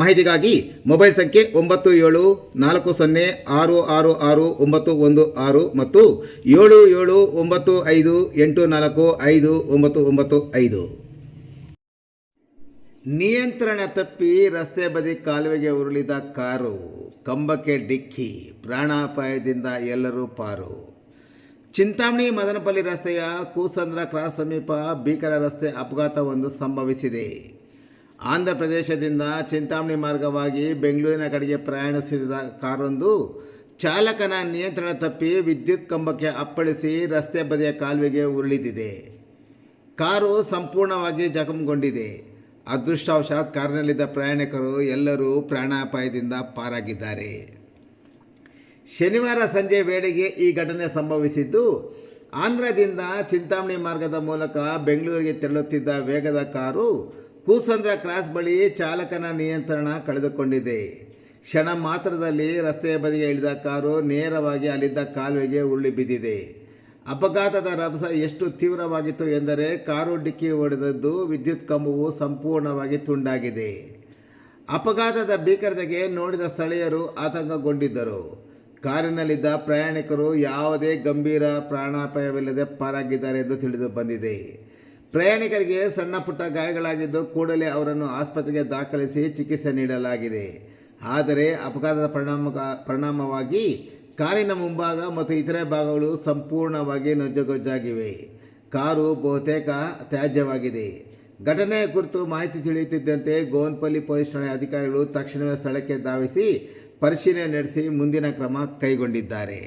ಮಾಹಿತಿಗಾಗಿ ಮೊಬೈಲ್ ಸಂಖ್ಯೆ ಒಂಬತ್ತು ಏಳು ನಾಲ್ಕು ಸೊನ್ನೆ ಆರು ಆರು ಆರು ಒಂಬತ್ತು ಒಂದು ಆರು ಮತ್ತು ಏಳು ಏಳು ಒಂಬತ್ತು ಐದು ಎಂಟು ನಾಲ್ಕು ಐದು ಒಂಬತ್ತು ಒಂಬತ್ತು ಐದು. ನಿಯಂತ್ರಣ ತಪ್ಪಿ ರಸ್ತೆ ಬದಿ ಕಾಲುವೆಗೆ ಉರುಳಿದ ಕಾರು, ಕಂಬಕ್ಕೆ ಡಿಕ್ಕಿ, ಪ್ರಾಣಾಪಾಯದಿಂದ ಎಲ್ಲರೂ ಪಾರು. ಚಿಂತಾಮಣಿ ಮದನಪಲ್ಲಿ ರಸ್ತೆಯ ಕೂಸಂದ್ರ ಕ್ರಾಸ್ ಸಮೀಪ ಭೀಕರ ರಸ್ತೆ ಅಪಘಾತವೊಂದು ಸಂಭವಿಸಿದೆ. ಆಂಧ್ರ ಪ್ರದೇಶದಿಂದ ಚಿಂತಾಮಣಿ ಮಾರ್ಗವಾಗಿ ಬೆಂಗಳೂರಿನ ಕಡೆಗೆ ಪ್ರಯಾಣಿಸಿದ ಕಾರೊಂದು ಚಾಲಕನ ನಿಯಂತ್ರಣ ತಪ್ಪಿ ವಿದ್ಯುತ್ ಕಂಬಕ್ಕೆ ಅಪ್ಪಳಿಸಿ ರಸ್ತೆ ಬದಿಯ ಕಾಲುವೆಗೆ ಉರುಳಿದಿದೆ. ಕಾರು ಸಂಪೂರ್ಣವಾಗಿ ಜಖಂಗೊಂಡಿದೆ. ಅದೃಷ್ಟವಶಾತ್ ಕಾರಿನಲ್ಲಿದ್ದ ಪ್ರಯಾಣಿಕರು ಎಲ್ಲರೂ ಪ್ರಾಣಾಪಾಯದಿಂದ ಪಾರಾಗಿದ್ದಾರೆ. ಶನಿವಾರ ಸಂಜೆ ವೇಳೆಗೆ ಈ ಘಟನೆ ಸಂಭವಿಸಿದ್ದು, ಆಂಧ್ರದಿಂದ ಚಿಂತಾಮಣಿ ಮಾರ್ಗದ ಮೂಲಕ ಬೆಂಗಳೂರಿಗೆ ತೆರಳುತ್ತಿದ್ದ ವೇಗದ ಕಾರು ಕೂಸಂದ್ರ ಕ್ರಾಸ್ ಬಳಿ ಚಾಲಕನ ನಿಯಂತ್ರಣ ಕಳೆದುಕೊಂಡಿದೆ. ಕ್ಷಣ ಮಾತ್ರದಲ್ಲಿ ರಸ್ತೆಯ ಬದಿಗೆ ಇಳಿದ ಕಾರು ನೇರವಾಗಿ ಅಲ್ಲಿದ್ದ ಕಾಲುವೆಗೆ ಉರುಳಿ ಬಿದ್ದಿದೆ. ಅಪಘಾತದ ರಭಸ ಎಷ್ಟು ತೀವ್ರವಾಗಿತ್ತು ಎಂದರೆ ಕಾರು ಡಿಕ್ಕಿ ಹೊಡೆದದ್ದು ವಿದ್ಯುತ್ ಕಂಬವು ಸಂಪೂರ್ಣವಾಗಿ ತುಂಡಾಗಿದೆ. ಅಪಘಾತದ ಭೀಕರತೆಗೆ ನೋಡಿದ ಸ್ಥಳೀಯರು ಆತಂಕಗೊಂಡಿದ್ದರು. ಕಾರಿನಲ್ಲಿದ್ದ ಪ್ರಯಾಣಿಕರು ಯಾವುದೇ ಗಂಭೀರ ಪ್ರಾಣಾಪಾಯವಿಲ್ಲದೆ ಪಾರಾಗಿದ್ದಾರೆ ಎಂದು ತಿಳಿದು ಬಂದಿದೆ. ಪ್ರಯಾಣಿಕರಿಗೆ ಸಣ್ಣ ಪುಟ್ಟ ಗಾಯಗಳಾಗಿದ್ದು ಕೂಡಲೇ ಅವರನ್ನು ಆಸ್ಪತ್ರೆಗೆ ದಾಖಲಿಸಿ ಚಿಕಿತ್ಸೆ ನೀಡಲಾಗಿದೆ. ಆದರೆ ಅಪಘಾತದ ಪರಿಣಾಮ ಪರಿಣಾಮವಾಗಿ ಕಾರಿನ ಮುಂಭಾಗ ಮತ್ತು ಇತರೆ ಭಾಗಗಳು ಸಂಪೂರ್ಣವಾಗಿ ನೊಜ್ಜುಗೊಜ್ಜಾಗಿವೆ. ಕಾರು ಬಹುತೇಕ ತ್ಯಾಜ್ಯವಾಗಿದೆ. ಘಟನೆಯ ಕುರಿತು ಮಾಹಿತಿ ತಿಳಿಯುತ್ತಿದ್ದಂತೆ ಗೋನ್ಪಲ್ಲಿ ಪೊಲೀಸ್ ಠಾಣೆ ಅಧಿಕಾರಿಗಳು ತಕ್ಷಣವೇ ಸ್ಥಳಕ್ಕೆ ಧಾವಿಸಿ ಪರಿಶೀಲನೆ ನಡೆಸಿ ಮುಂದಿನ ಕ್ರಮ ಕೈಗೊಂಡಿದ್ದಾರೆ.